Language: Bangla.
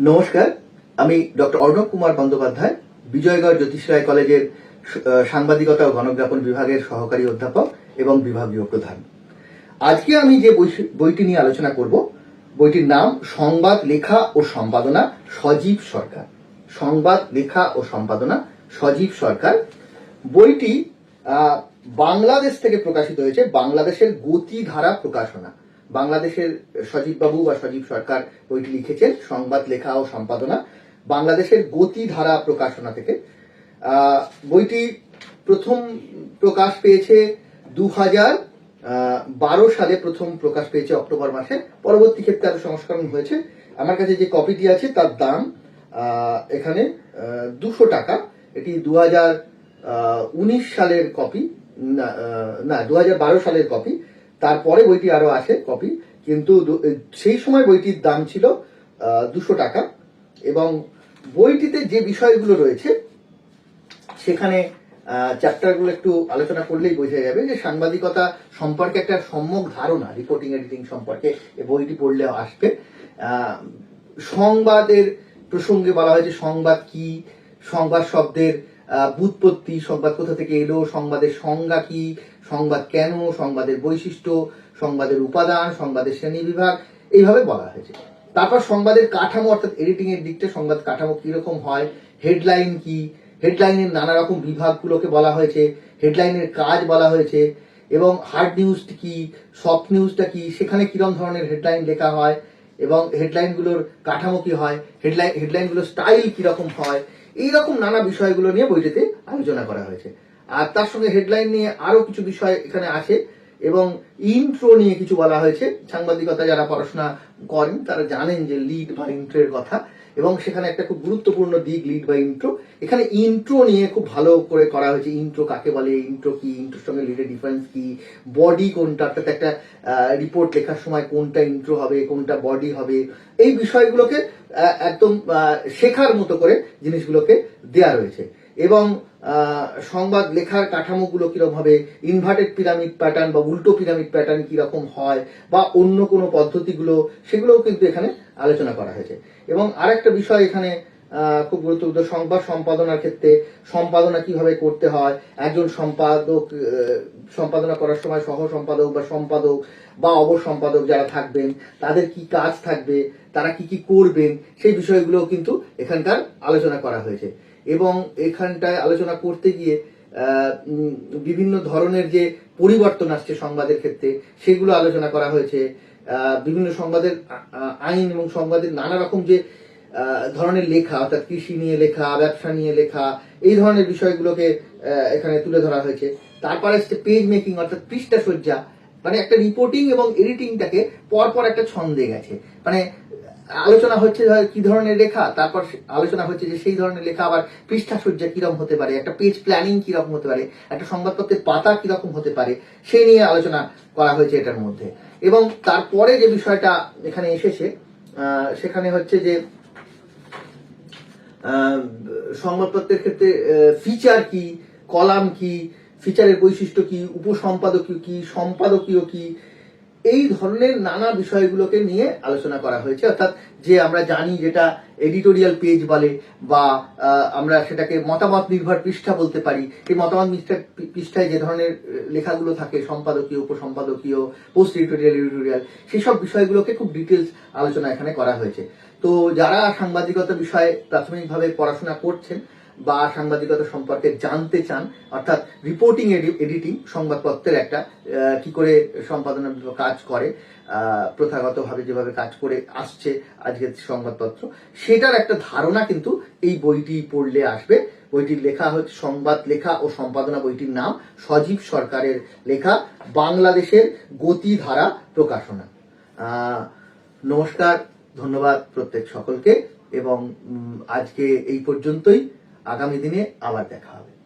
নমস্কার, আমি ডক্টর অর্ণব কুমার বন্দ্যোপাধ্যায়, বিজয়গড় জ্যোতিষ রায় কলেজের সাংবাদিকতা ও গণজ্ঞাপন বিভাগের সহকারী অধ্যাপক এবং বিভাগীয় প্রধান। আজকে আমি যে বই- বইটি নিয়ে আলোচনা করব, বইটির নাম সংবাদ, লেখা ও সম্পাদনা, সজীব সরকার। সংবাদ, লেখা ও সম্পাদনা, সজীব সরকার। বইটি বাংলাদেশ থেকে প্রকাশিত হয়েছে, বাংলাদেশের গতিধারা প্রকাশনা। বাংলাদেশের সজীব বাবু বা সজীব সরকার বইটি লিখেছেন, সংবাদ লেখা ও সম্পাদনা। বাংলাদেশের গতিধারা প্রকাশনা থেকে। বইটি প্রথম প্রকাশ পেয়েছে দু হাজার বারো সালে প্রথম প্রকাশ পেয়েছে অক্টোবর মাসে। পরবর্তী ক্ষেত্রে আরও সংস্করণ হয়েছে। আমার কাছে যে কপিটি আছে তার দাম এখানে দুশো টাকা। এটি দু হাজার উনিশ সালের কপি, না দু হাজার বারো সালের কপি। তারপরে বইটি আরও আসে কপি কিন্তু সেই সময় বইটির দাম ছিল দুশো টাকা। এবং বইটিতে যে বিষয়গুলো রয়েছে সেখানে চ্যাপ্টারগুলো একটু আলোচনা করলেই বোঝা যাবে যে সাংবাদিকতা সম্পর্কে একটা সম্যক ধারণা রিপোর্টিং এডিটিং সম্পর্কে বইটি পড়লে আসবে। সংবাদের প্রসঙ্গে বলা হয়েছে সংবাদ কি সংবাদ শব্দের আহ, ব্যুৎপত্তি সংবাদ কোথা থেকে এলো সংবাদের সংজ্ঞা কি সংবাদ কেন, সংবাদের বৈশিষ্ট্য, সংবাদের উপাদান, সংবাদের শ্রেণি বিভাগ, এইভাবে বলা হয়েছে। তারপর সংবাদের কাঠামো, অর্থাৎ এডিটিং এর দিকটা, সংবাদ কাঠামো কীরকম হয় হেডলাইন কি হেডলাইনের নানা রকম বিভাগগুলোকে বলা হয়েছে হেডলাইনের কাজ বলা হয়েছে, এবং হার্ড নিউজ কি সফট নিউজটা কি, সেখানে কীরকম ধরনের হেডলাইন লেখা হয়, এবং হেডলাইনগুলোর কাঠামো কি হয় হেডলাইন হেডলাইনগুলোর স্টাইল কীরকম হয়, এইরকম নানা বিষয়গুলো নিয়ে বইটিতে আলোচনা করা হয়েছে। আর তার সঙ্গে হেডলাইন নিয়ে আরও কিছু বিষয় এখানে আছে এবং ইন্ট্রো নিয়ে কিছু বলা হয়েছে। সাংবাদিকতা যারা পড়াশোনা করেন, তারা জানেন যে লিড বা ইন্ট্রোর কথা এবং সেখানে একটা খুব গুরুত্বপূর্ণ দিক লিড বা ইন্ট্রো এখানে ইন্ট্রো নিয়ে খুব ভালো করে করা হয়েছে ইন্ট্রো কাকে বলে ইন্ট্রো কি ইন্ট্রোর সঙ্গে লিডের ডিফারেন্স কি বডি কোনটা, অর্থাৎ একটা রিপোর্ট লেখার সময় কোনটা ইন্ট্রো হবে, কোনটা বডি হবে, এই বিষয়গুলোকে একদম শেখার মতো করে জিনিসগুলোকে দেয়া রয়েছে। এবং সংবাদ লেখার কাঠামোগুলো কীরকম হবে ইনভার্টেড পিরামিড প্যাটার্ন বা উল্টো পিরামিড প্যাটার্ন কীরকম হয় বা অন্য কোনো পদ্ধতিগুলো, সেগুলোও কিন্তু এখানে আলোচনা করা হয়েছে। এবং আরেকটা বিষয় এখানে খুব গুরুত্বপূর্ণ, সংবাদ সম্পাদনার ক্ষেত্রে সম্পাদনা কীভাবে করতে হয়, একজন সম্পাদক সম্পাদনা করার সময় সহ সম্পাদক বা সম্পাদক বা অবর সম্পাদক যারা থাকবেন, তাদের কি কাজ থাকবে, তারা কি কি করবেন, সেই বিষয়গুলো কিন্তু এখানকার আলোচনা করা হয়েছে। এবং এখানটায় আলোচনা করতে গিয়ে বিভিন্ন ধরনের যে পরিবর্তন আসছে সংবাদের ক্ষেত্রে, সেগুলো আলোচনা করা হয়েছে। বিভিন্ন সংবাদের আইন এবং সংবাদের নানা রকম যে ধরনের লেখা, অর্থাৎ কৃষি নিয়ে লেখা, ব্যবসা নিয়ে লেখা, এই ধরনের বিষয়গুলোকে এখানে তুলে ধরা হয়েছে। তারপরে আসছে পেজ মেকিং অর্থাৎ পৃষ্ঠা সজ্জা। মানে একটা রিপোর্টিং এবং এডিটিংটাকে পরপর একটা ছন্দে গেছে। মানে আলোচনা হচ্ছে কি ধরনের লেখা তারপর আলোচনা হচ্ছে যে সেই ধরনের লেখা আবার পৃষ্ঠা সজ্জা কীরকম হতে পারে, একটা পেজ প্ল্যানিং কীরকম হতে পারে, একটা সংবাদপত্রের পাতা কীরকম হতে পারে, সেই নিয়ে আলোচনা করা হয়েছে এটার মধ্যে। এবং তারপরে যে বিষয়টা এখানে এসেছে সেখানে হচ্ছে যে সংবাদপত্রের ক্ষেত্রে ফিচার কি কলাম কি ফিচারের বৈশিষ্ট্য কি, উপসম্পাদকীয় কি, সম্পাদকীয় কি এই ধরনের নানা বিষয়গুলোকে নিয়ে আলোচনা করা হয়েছে। অর্থাৎ যে আমরা জানি যেটা এডিটোরিয়াল পেজ বলে বা আমরা সেটাকে মতামত নির্ভর পৃষ্ঠা বলতে পারি। এই মতামত পৃষ্ঠা- পৃষ্ঠায় যে ধরনের লেখাগুলো থাকে, সম্পাদকীয়, উপসম্পাদকীয়, পোস্ট এডিটোরিয়াল এডিটোরিয়াল, সেসব বিষয়গুলোকে খুব ডিটেলস আলোচনা এখানে করা হয়েছে। তো যারা সাংবাদিকতা বিষয়ে প্রাথমিকভাবে পড়াশোনা করছেন বা সাংবাদিকতা সম্পর্কে জানতে চান, অর্থাৎ রিপোর্টিং এডিটিং সংবাদপত্রের একটা কি করে সম্পাদনা কাজ করে প্রথাগতভাবে যেভাবে কাজ করে আসছে আজকের সংবাদপত্র, সেটার একটা ধারণা কিন্তু এই বইটি পড়লে আসবে। বইটির লেখা হচ্ছে সংবাদ লেখা ও সম্পাদনা বইটির নাম সজীব সরকারের লেখা, বাংলাদেশের গতিধারা প্রকাশনা। নমস্কার, ধন্যবাদ প্রত্যেক সকলকে, এবং আজকে এই পর্যন্তই। আগামী দিনে আবার দেখা হবে।